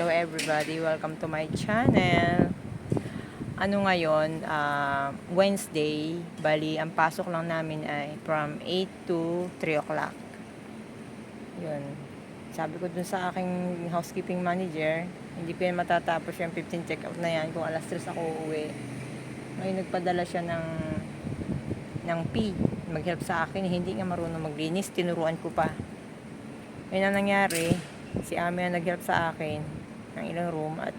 Hello everybody, welcome to my channel. Ano ngayon, ah, Wednesday, bali ang pasok lang namin ay from 8 to 3 o'clock. Yun. Sabi ko dun sa aking housekeeping manager, hindi ko yan matatapos yung 15 check-out na yan kung alas 3 ako uuwi. Ngayon nagpadala siya ng ng P. Mag-help sa akin, hindi nga marunong maglinis, tinuruan ko pa. Ngayon ang nangyari, si Ami ang nag-help sa akin ng ilang room at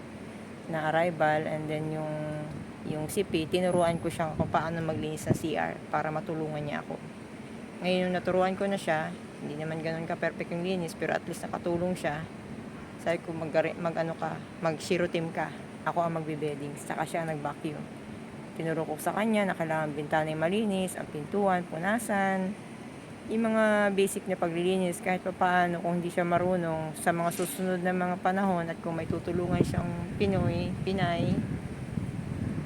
na arrival and then yung yung CP, tinuruan ko siya kung paano maglinis ng CR para matulungan niya ako. Ngayon yung naturuan ko na siya, hindi naman ganun ka perfect yung linis pero at least nakatulong siya. Sabi ko mag, mag ano ka, mag zero team ka. Ako ang magbe-bedding, saka siya nag-vacuum. Tinuro ko sa kanya na kailangan bintana yung malinis, ang pintuan, punasan, yung mga basic na paglilinis kahit pa paano kung hindi siya marunong sa mga susunod na mga panahon at kung may tutulungan siyang Pinoy, Pinay,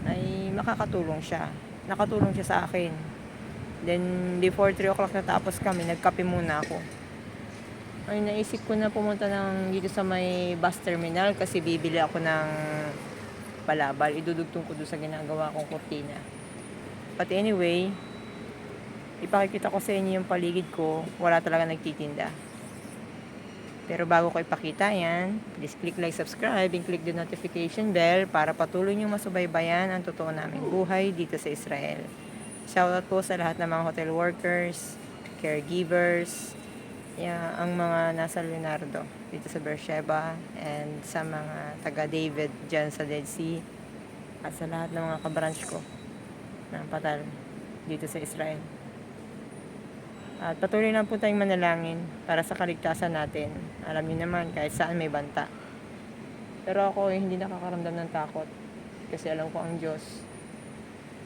ay makakatulong siya. Nakatulong siya sa akin. Then, before 3 o'clock natapos kami, nagkape muna ako. Ay, naisip ko na pumunta ng dito sa may bus terminal kasi bibili ako ng balabal. Idudugtong ko doon sa ginagawa kong kurtina. But anyway, ipakikita ko sa inyo yung paligid ko, wala talaga nagtitinda. Pero bago ko ipakita yan, please click like, subscribe, and click the notification bell para patuloy nyo masubaybayan ang totoo naming buhay dito sa Israel. Shoutout po sa lahat ng mga hotel workers, caregivers, yeah, ang mga nasa Leonardo dito sa Beersheba, and sa mga taga David dyan sa Dead Sea, at sa lahat ng mga kabranch ko ng patal dito sa Israel. At patuloy lang po tayong manalangin para sa kaligtasan natin. Alam niyo naman, kahit saan may banta. Pero ako hindi nakakaramdam ng takot. Kasi alam ko ang Diyos,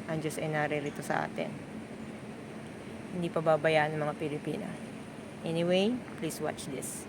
ang Diyos ay naririto sa atin. Hindi pa babayaan ng mga Pilipina. Anyway, please watch this.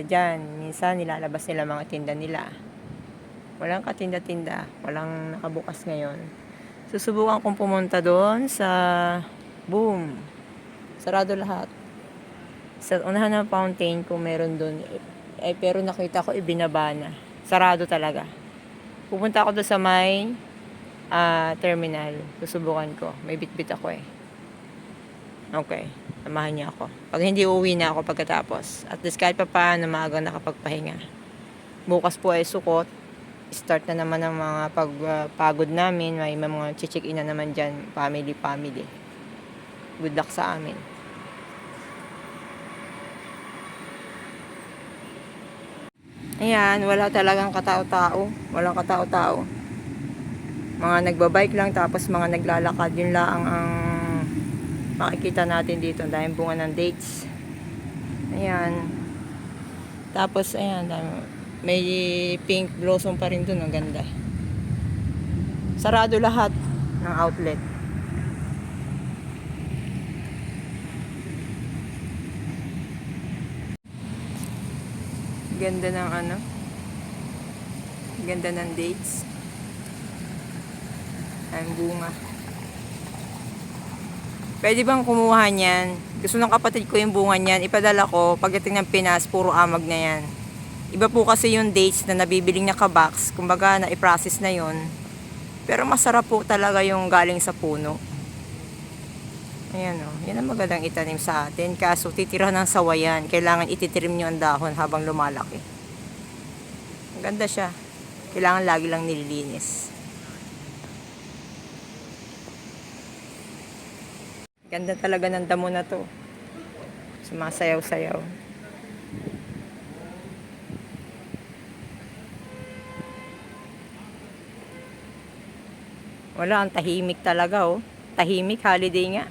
Nagtitinda dyan. Minsan, nilalabas nila mga tinda nila. Walang katinda-tinda. Walang nakabukas ngayon. Susubukan kong pumunta doon sa boom. Sarado lahat. Sa unahan ng fountain kung meron doon. Eh, pero nakita ko ibinaba na. Sarado talaga. Pupunta ako doon sa may ah, terminal. Susubukan ko. May bitbit ako eh. Okay. Samahan niya ako. Pag hindi uwi na ako pagkatapos. At least kahit pa paano maagang nakapagpahinga. Bukas po ay sukot. Start na naman ang mga pagpagod namin. May mga chichik-in na naman dyan. Family, family. Good luck sa amin. Ayan, wala talagang katao-tao. Walang katao-tao. Mga nagbabike lang tapos mga naglalakad. Yun lang ang makikita natin dito dahil bunga ng dates. Ayan. Tapos ayan may pink blossom pa rin dun ang ganda. Sarado lahat ng outlet. Ganda ng ano? Ganda ng dates. Ang bunga Pwede bang kumuha niyan? Gusto ng kapatid ko yung bunga niyan. Ipadala ko. Pagdating ng Pinas, puro amag na yan. Iba po kasi yung dates na nabibiling na kabox. Kumbaga, na-process na yon Pero masarap po talaga yung galing sa puno. Ayan o. Yan ang magandang itanim sa atin. Kaso, titira ng sawayan. Kailangan ititrim nyo ang dahon habang lumalaki. Ang ganda siya. Kailangan lagi lang nililinis. Ganda talaga ng damo na to. Sumasayaw-sayaw. Wala, ang tahimik talaga oh. Tahimik, holiday nga.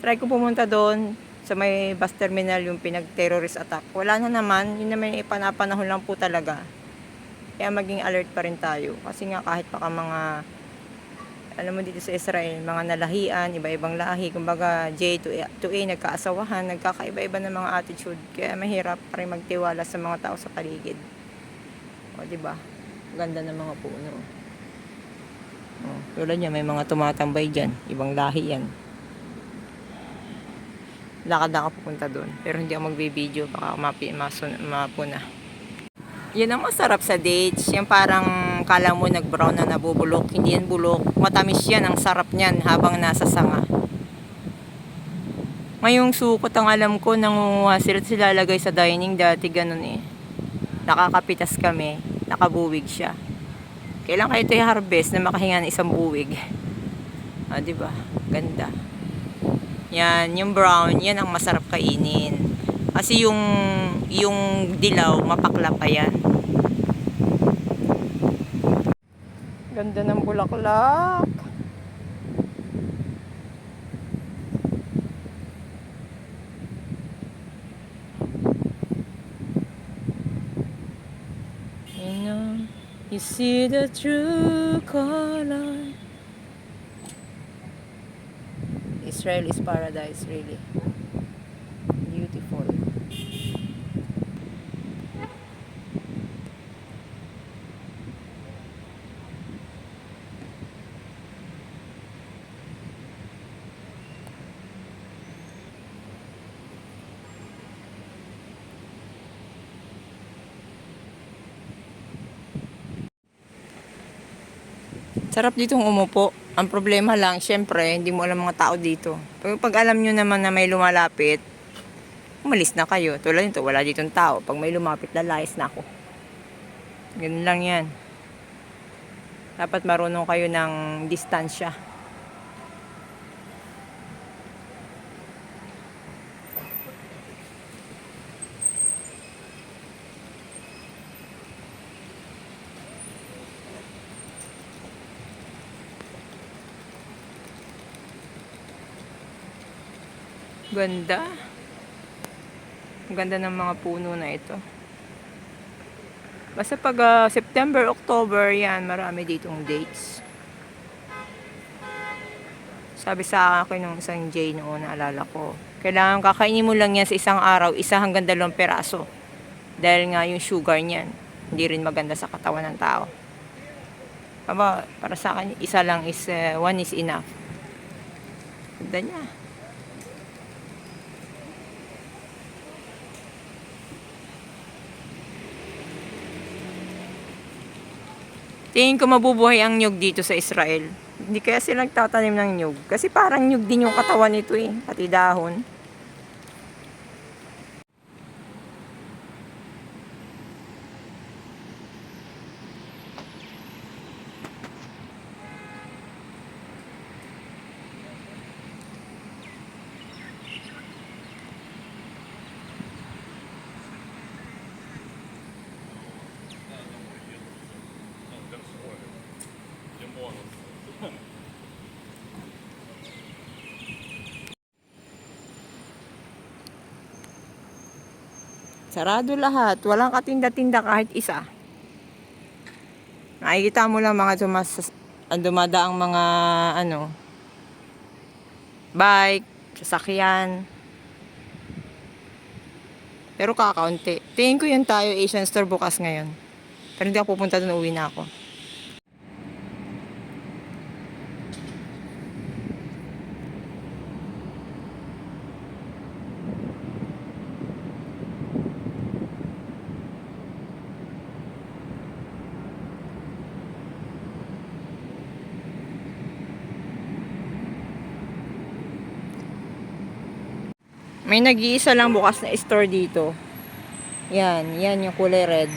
Try ko pumunta doon sa may bus terminal yung pinag-terrorist attack. Wala na naman, yun naman yung ipanapanahon lang po talaga. Kaya maging alert pa rin tayo. Kasi nga kahit pa ka mga, alam mo dito sa Israel, mga nalahian, iba-ibang lahi, kumbaga J to A, to A nagkaasawahan, nagkakaiba-iba ng mga attitude. Kaya mahirap pa rin magtiwala sa mga tao sa paligid. O, di ba? Ganda ng mga puno. Oh, tulad niya, may mga tumatambay dyan. Ibang lahi yan. Lakad ako pupunta doon. Pero hindi ako magbe-video. Baka mapi, masun, mapuna. Yan ang masarap sa dates. Yung parang kala mo nag-brown na nabubulok. Hindi yan bulok. Matamis yan. Ang sarap niyan habang nasa sanga. Ngayong sukot ang alam ko, nangunguha sila silalagay sa dining. Dati ganun eh. Nakakapitas kami. Nakabuwig siya. Kailan kayo ito i-harvest na makahinga ng isang buwig? Ah, di ba? Ganda. Yan, yung brown, yan ang masarap kainin. Kasi yung yung dilaw, mapakla pa yan. Ganda ng bulaklak. You you see the true color. Israel is paradise, really. Beautiful. Sarap ditong umupo. Ang problema lang, syempre, hindi mo alam mga tao dito. Pero pag alam nyo naman na may lumalapit, umalis na kayo. Tulad nito, wala ditong tao. Pag may lumapit, lalayas na ako. Ganun lang yan. Dapat marunong kayo ng distansya. Ganda. Ganda ng mga puno na ito. Basta pag ah, September, October, yan, marami ditong dates. Sabi sa akin nung isang J noon, naalala ko, kailangan kakainin mo lang yan sa isang araw, isa hanggang dalawang peraso. Dahil nga yung sugar niyan, hindi rin maganda sa katawan ng tao. Aba, para sa akin, isa lang is, eh, one is enough. Ganda niya. Tingin ko mabubuhay ang nyug dito sa Israel. Hindi kaya sila nagtatanim ng nyug. Kasi parang nyug din yung katawan nito eh. Pati dahon. Sarado lahat. Walang katinda-tinda kahit isa. Nakikita mo lang mga dumas, ang dumadaang mga ano bike, sasakyan. Pero kakaunti. Tingin ko yun tayo Asian store bukas ngayon. Pero hindi ako pupunta doon, uwi na ako. May nag-iisa lang bukas na store dito. Yan, yan yung kulay red.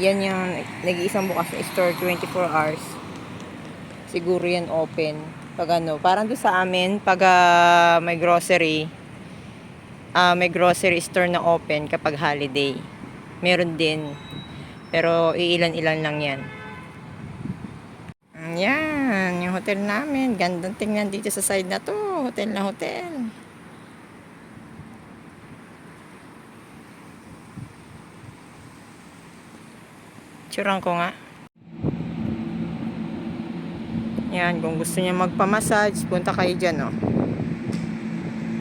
Yan yung nag-iisang bukas na store 24 hours. Siguro yan open. Pag ano, parang doon sa amin, pag ah, may grocery, ah, may grocery store na open kapag holiday. Meron din. Pero iilan-ilan lang yan. Yan, yung hotel namin. Gandang tingnan dito sa side na to. Hotel na hotel. Tsurang ko nga. Yan, kung gusto niya magpa-massage, punta kayo dyan, oh.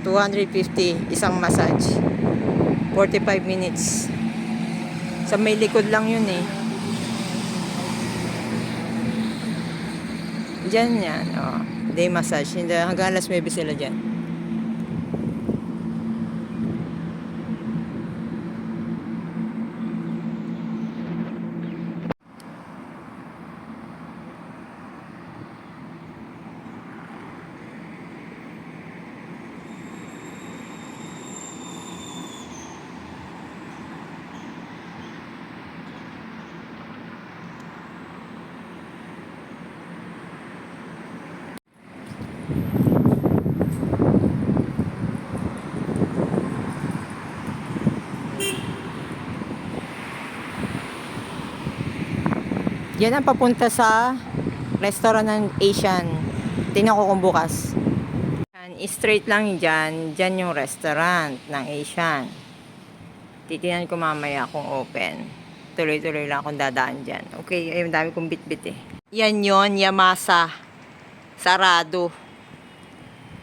250, isang massage. 45 minutes. Sa may likod lang yun, eh. Diyan yan, oh. Day massage. Hanggang alas 9 sila dyan. Yan ang papunta sa restaurant ng Asian. Tingnan ko kung bukas. Yan, straight lang dyan. Dyan yung restaurant ng Asian. Titingnan ko mamaya kung open. Tuloy-tuloy lang akong dadaan dyan. Okay, ayun dami kong bit-bit eh. Yan yon Yamasa. Sarado.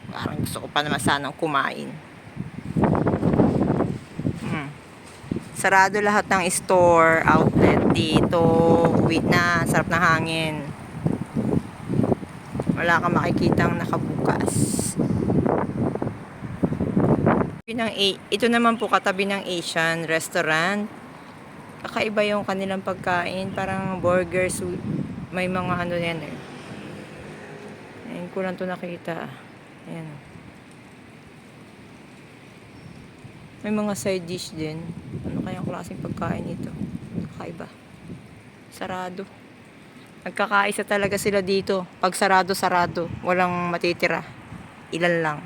Parang gusto ko pa naman sanang kumain. Sarado lahat ng store, outlet dito. Uwi na, sarap ng hangin. Wala kang makikitang nakabukas. Ng ito naman po katabi ng Asian restaurant. Kakaiba yung kanilang pagkain. Parang burgers. May mga ano yan eh. Ayun ko lang to nakita. Ayan. May mga side dish din. Ano kayang klaseng pagkain ito? Kakaiba. Sarado. Nagkakaisa talaga sila dito. Pag sarado, sarado. Walang matitira. Ilan lang.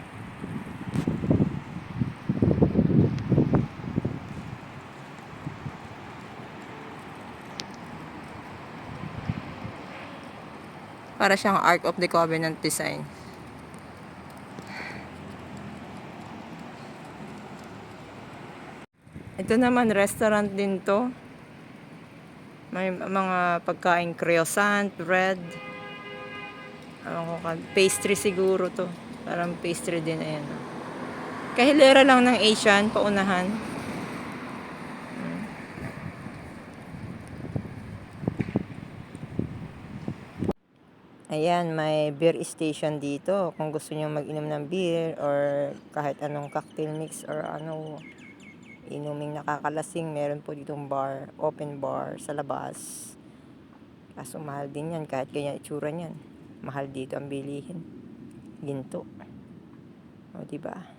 Para siyang Ark of the Covenant design. Ito naman, restaurant din to. May mga pagkain croissant, bread. Ano ko pastry siguro to. Parang pastry din, ayan. Kahilera lang ng Asian, paunahan. Ayan, may beer station dito. Kung gusto niyo mag-inom ng beer or kahit anong cocktail mix or ano, inuming nakakalasing, meron po ditong bar, open bar sa labas. Kaso mahal din yan, kahit ganyan itsura niyan. Mahal dito ang bilihin. Ginto. O, diba?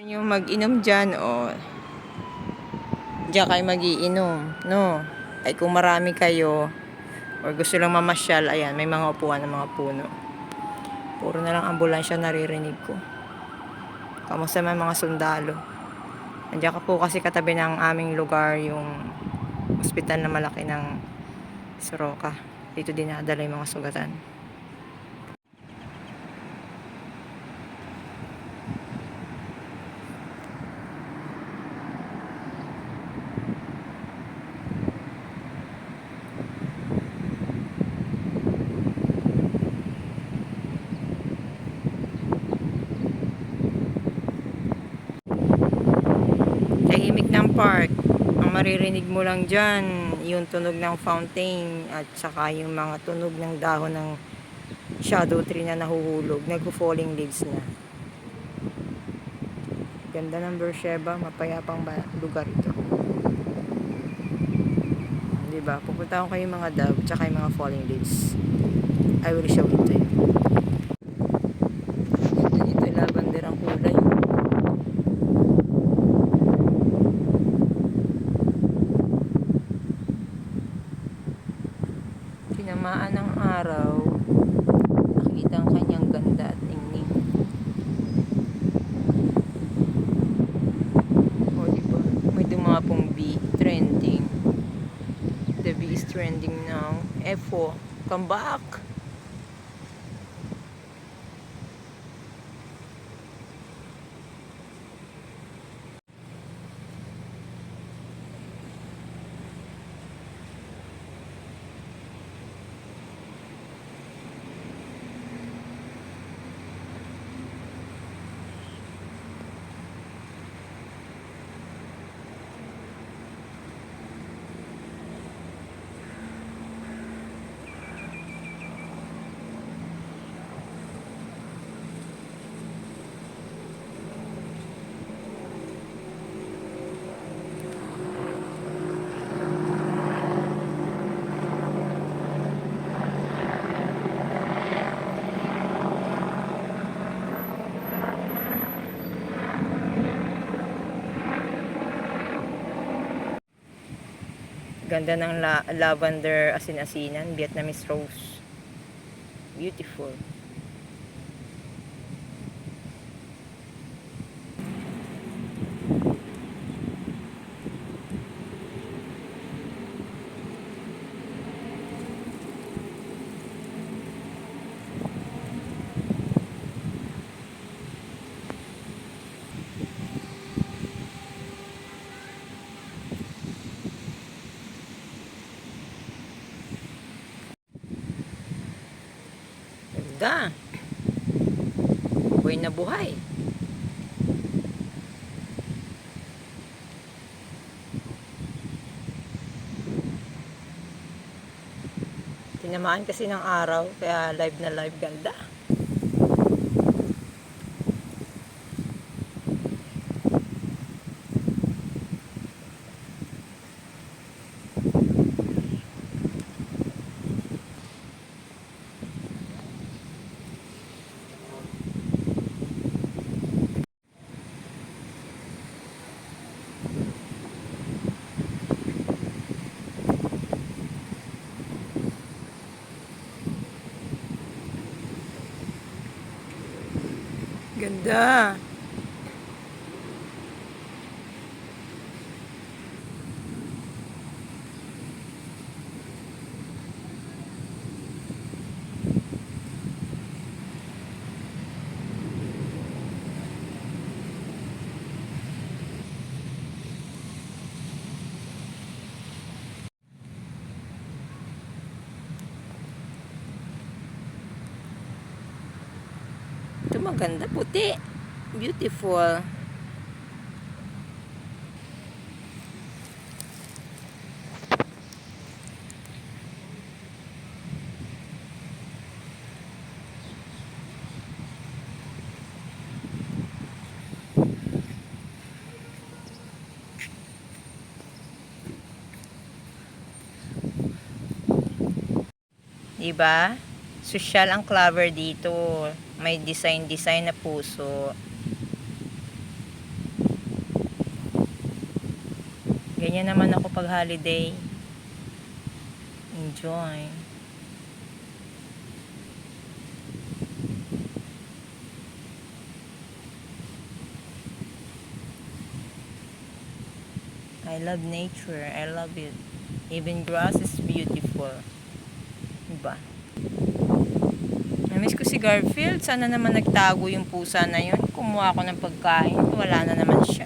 Gusto nyo mag-inom dyan o dyan kayo magiinom, no? Ay kung marami kayo or gusto lang mamasyal, ayan, may mga upuan ng mga puno. Puro na lang ambulansya naririnig ko. Kamusta man mga sundalo? Andiyan ka po kasi katabi ng aming lugar yung ospital na malaki ng Soroka. Dito dinadala yung mga sugatan. park. Ang maririnig mo lang dyan, yung tunog ng fountain at saka yung mga tunog ng dahon ng shadow tree na nahuhulog. Nagpo-falling leaves na. Ganda ng Beersheba, mapayapang lugar ito. Di ba? Pupunta ko kayo mga dove, tsaka yung mga falling leaves. I will show it to you. Ganda nito, lavender ang kulay. Tinamaan ng araw, nakita ang kanyang ganda at tingning. O, diba? May dumapong bee, trending. The trending now. F4, come back! Ganda ng la- lavender asin-asinan, Vietnamese rose. Beautiful. Ganda. Buhay na buhay. Tinamaan kasi ng araw, kaya live na live ganda. Ganda. Ito maganda, puti. Beautiful. Diba? Social ang clover dito. May design-design na puso. Ganyan naman ako pag holiday. Enjoy. I love nature. I love it. Even grass is beautiful. Diba? Namiss ko si Garfield. Sana naman nagtago yung pusa na yun. Kumuha ako ng pagkain. Wala na naman siya.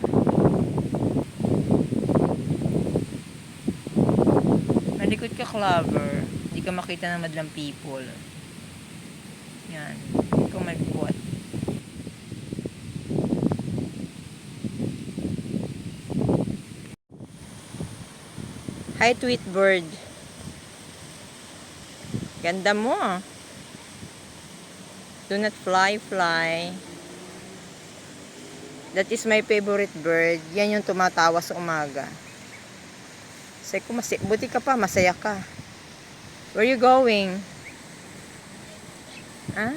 Malikot ka, Clover. Hindi ka makita ng madlang people. Yan. Hindi ko magbuhat. Hi, tweet bird. Ganda mo. ah. Do not fly, fly. That is my favorite bird. Yan yung tumatawa sa umaga. Say ko, masi buti ka pa, masaya ka. Where you going? Ah?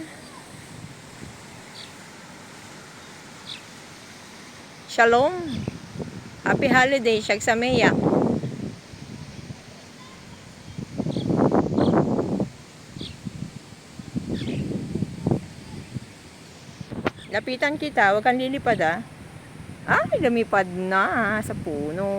Shalom. Happy holiday, Shagsameya. Lapitan kita, huwag kang lilipad ah. Ay, lumipad na sa puno.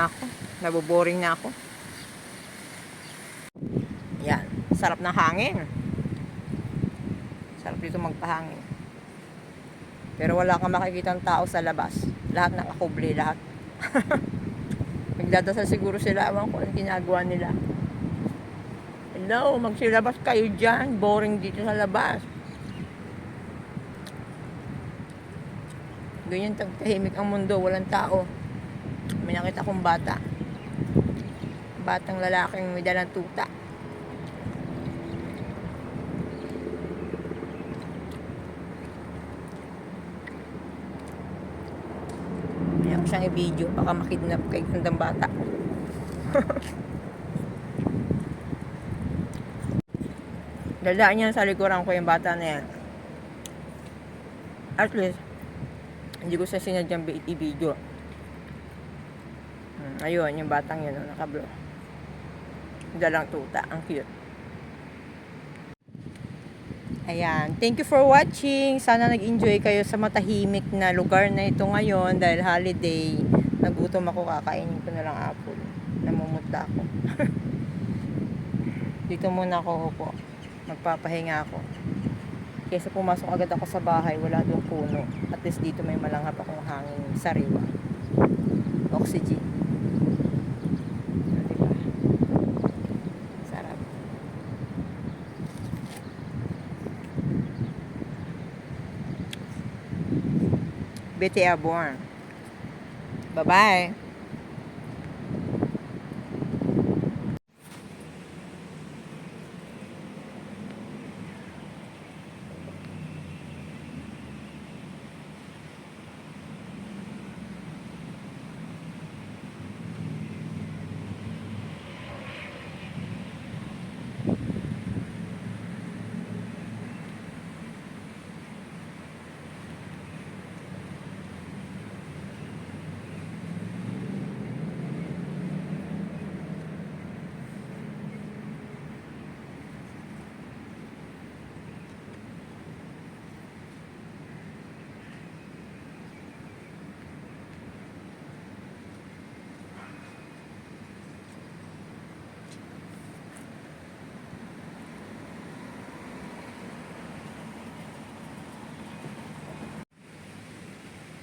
Na ako. Naboboring na ako. Yan. Sarap ng hangin. Sarap dito magpahangin. Pero wala kang makikita tao sa labas. Lahat nakakubli, lahat. Nagdadasal siguro sila. Ewan ko anong ginagawa nila. Hello, magsilabas kayo dyan. Boring dito sa labas. Ganyan tahimik ang mundo, walang tao. May nakita kong bata. Batang lalaking may dalang tuta. Kaya ko siyang i-video, baka makidnap kay gandang bata. Dalaan niya sa likuran ko yung bata na yan. At least, hindi ko siya sinadyang i-video. Ayun, yung batang yun, nakablo. Dalang tuta, ang cute. Ayan, thank you for watching. Sana nag-enjoy kayo sa matahimik na lugar na ito ngayon dahil holiday. Nagutom ako, kakainin ko na lang apple. Namumutla ako. Dito muna ako upo. Magpapahinga ako. Kesa pumasok agad ako sa bahay, wala doon puno. At least dito may malanghap akong hangin sariwa. Oxygen. O, diba? Sarap. Betty Aborn. Bye-bye.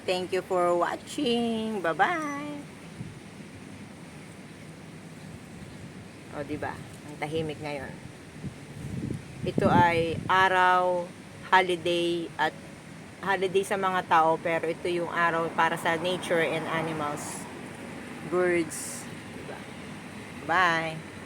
Thank you for watching. Bye-bye. O, di ba? Ang tahimik ngayon. Ito ay araw, holiday, at holiday sa mga tao, pero ito yung araw para sa nature and animals. Birds. Diba? Bye.